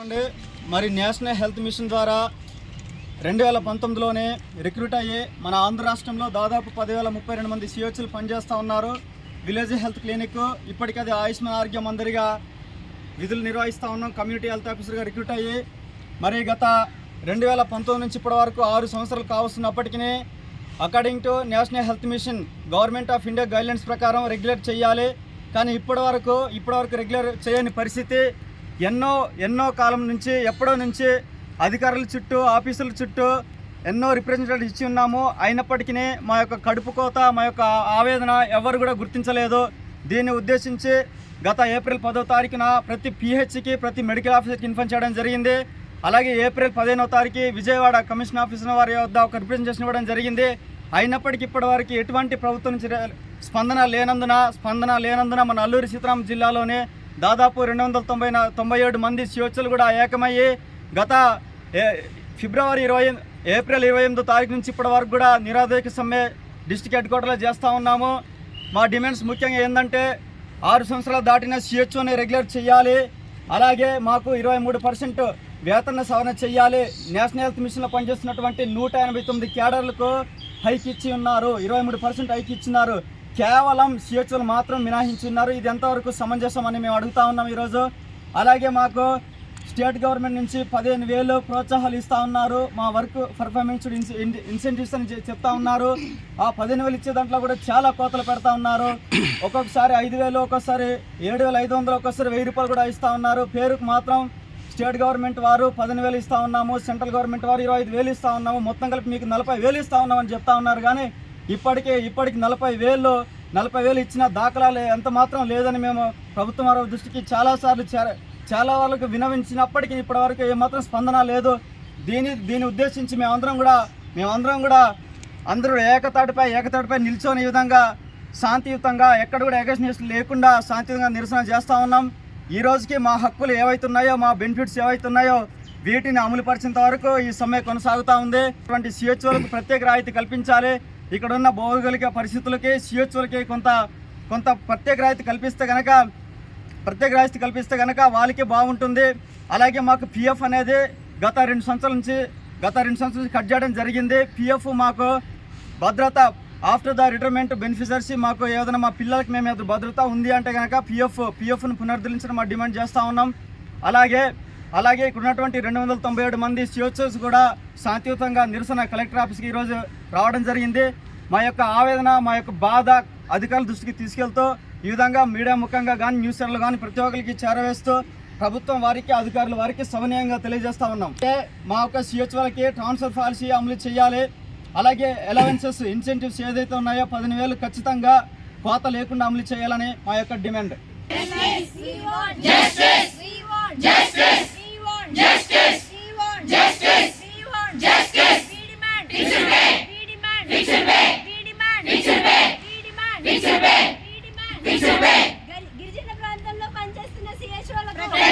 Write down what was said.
అండి మరి national health machine ద్వారా రెండు వేల పంతొమ్మిదిలోనే రిక్రూట్ అయ్యి మన ఆంధ్ర రాష్ట్రంలో దాదాపు పదివేల ముప్పై రెండు మంది సిహెచ్లు పనిచేస్తూ ఉన్నారు. విలేజ్ హెల్త్ క్లినిక్ ఇప్పటికీ అది ఆయుష్మాన్ ఆరోగ్య మందిరిగా విధులు నిర్వహిస్తూ ఉన్నాం. కమ్యూనిటీ హెల్త్ ఆఫీసర్గా రిక్రూట్ అయ్యి. మరి గత రెండు వేల పంతొమ్మిది నుంచి ఇప్పటి వరకు ఆరు సంవత్సరాలు కావస్తున్నప్పటికీ according to national health mission government of India guidelines ప్రకారం రెగ్యులేట్ చేయాలి. కానీ ఇప్పటి వరకు ఇప్పటి వరకు రెగ్యులర్ చేయని పరిస్థితి ఎన్నో ఎన్నో కాలం నుంచి ఎప్పుడో నుంచి అధికారుల చుట్టూ ఆఫీసుల చుట్టూ ఎన్నో రిప్రజెంటేటివ్ ఇచ్చి ఉన్నాము. అయినప్పటికీ మా యొక్క కడుపు కోత మా యొక్క ఆవేదన ఎవరు కూడా గుర్తించలేదు. దీన్ని ఉద్దేశించి గత ఏప్రిల్ పదో తారీఖున ప్రతి పిహెచ్కి ప్రతి మెడికల్ ఆఫీసర్కి ఇన్ఫార్మ్ చేయడం జరిగింది. అలాగే ఏప్రిల్ పదిహేనో తారీఖు విజయవాడ కమిషన్ ఆఫీసర్ వారి వద్ద ఒక రిప్రజెంటేషన్ ఇవ్వడం జరిగింది. అయినప్పటికీ ఇప్పటి వరకు ఎటువంటి ప్రభుత్వం నుంచి స్పందన లేనందున స్పందన లేనందున మన అల్లూరి సీతారాం జిల్లాలోనే దాదాపు రెండు వందల తొంభై తొంభై ఏడు మంది సిఓచ్లు కూడా ఏకమయ్యి గత ఫిబ్రవరి ఇరవై ఏప్రిల్ ఇరవై ఎనిమిదో తారీఖు నుంచి ఇప్పటి వరకు కూడా నిరాదయక సమ్మె డిస్టిక్ హెడ్ క్వార్టర్లో చేస్తూ ఉన్నాము. మా డిమాండ్స్ ముఖ్యంగా ఏంటంటే ఆరు సంవత్సరాలు దాటిన సిహెచ్ఓని రెగ్యులర్ చేయాలి అలాగే మాకు ఇరవై మూడు పర్సెంట్ వేతన సవరణ చేయాలి నేషనల్ హెల్త్ మిషన్లో పనిచేస్తున్నటువంటి నూట ఎనభై తొమ్మిది క్యాడర్లకు హైక్ ఇచ్చి ఉన్నారు. ఇరవై మూడు పర్సెంట్ హైక్ ఇచ్చినారు. కేవలం సిహెచ్ఓలు మాత్రం మినహాయించున్నారు. ఇది ఎంతవరకు సమంజసం అని మేము అడుగుతా ఉన్నాం ఈరోజు. అలాగే మాకు స్టేట్ గవర్నమెంట్ నుంచి పదిహేను వేలు ప్రోత్సాహాలు ఇస్తా ఉన్నారు. మా వర్క్ పర్ఫార్మెన్స్ ఇన్సెంటివ్స్ అని చెప్తా ఉన్నారు. ఆ పదిహేను వేలు ఇచ్చే దాంట్లో కూడా చాలా కోతలు పెడతా ఉన్నారు. ఒక్కొక్కసారి ఐదు వేలు ఒక్కొక్కసారి ఏడు వేల ఐదు వందలు ఒక్కొక్కసారి వెయ్యి రూపాయలు కూడా ఇస్తూ ఉన్నారు. పేరుకు మాత్రం స్టేట్ గవర్నమెంట్ వారు పదిహేను వేలు ఇస్తా ఉన్నాము. సెంట్రల్ గవర్నమెంట్ వారు ఇరవై ఐదు వేలు ఇస్తూ ఉన్నాము. మొత్తం కలిపి మీకు నలభై వేలు ఇస్తూ ఉన్నామని చెప్తా ఉన్నారు. కానీ ఇప్పటికే ఇప్పటికి నలభై వేలు నలభై వేలు ఇచ్చిన దాఖలాలు ఎంత మాత్రం లేదని మేము ప్రభుత్వం వారి దృష్టికి చాలాసార్లు చాలా వాళ్ళకు వినవించినప్పటికీ ఇప్పటివరకు ఏమాత్రం స్పందన లేదు. దీని దీన్ని ఉద్దేశించి మేమందరం కూడా మేమందరం కూడా అందరూ ఏకతాటిపై ఏకతాటిపై నిల్చొని విధంగా శాంతియుతంగా ఎక్కడ కూడా ఎగస్నేషన్ లేకుండా శాంతియుతంగా నిరసన చేస్తూ ఉన్నాం. ఈ రోజుకి మా హక్కులు ఏవైతున్నాయో మా బెనిఫిట్స్ ఏవైతున్నాయో వీటిని అమలుపరిచేంత వరకు ఈ సమ్మె కొనసాగుతూ ఉంది. ఇటువంటి సిహెచ్ఓలకు ప్రత్యేక రాయితీ కల్పించాలి. ఇక్కడ ఉన్న భౌగోళిక పరిస్థితులకి సిహెచ్ఓలకి కొంత కొంత ప్రత్యేక రాయితీ కల్పిస్తే కనుక ప్రత్యేక రాయితీ కల్పిస్తే కనుక వాళ్ళకి బాగుంటుంది. అలాగే మాకు పిఎఫ్ అనేది గత రెండు సంవత్సరాల నుంచి గత రెండు సంవత్సరాల నుంచి కట్ చేయడం జరిగింది. పిఎఫ్ మాకు భద్రత ఆఫ్టర్ ద రిటైర్మెంట్ బెనిఫిషర్స్ మాకు ఏదైనా మా పిల్లలకి మేము భద్రత ఉంది అంటే కనుక పిఎఫ్ పిఎఫ్ను పునరుద్ధరించడం మా డిమాండ్ చేస్తూ ఉన్నాం. అలాగే అలాగే ఇక్కడ ఉన్నటువంటి రెండు వందల తొంభై ఏడు మంది సిఓచర్స్ కూడా శాంతియుతంగా నిరసన కలెక్టర్ ఆఫీస్కి ఈరోజు రావడం జరిగింది. మా యొక్క ఆవేదన మా యొక్క బాధ అధికారుల దృష్టికి తీసుకెళ్తూ ఈ విధంగా మీడియా ముఖంగా కానీ న్యూస్ ఛానల్ కానీ ప్రతి ఒక్కరికి చేరవేస్తూ ప్రభుత్వం వారికి అధికారుల వారికి సమన్వయంగా తెలియజేస్తూ ఉన్నాం. అంటే మా యొక్క సిహెచ్ వాళ్ళకి ట్రాన్స్ఫర్ పాలసీ అమలు చేయాలి. అలాగే అలవెన్సెస్ ఇన్సెంటివ్స్ ఏదైతే ఉన్నాయో పదిహేను వేలు ఖచ్చితంగా కోత లేకుండా అమలు చేయాలని మా యొక్క డిమాండ్. Thank you.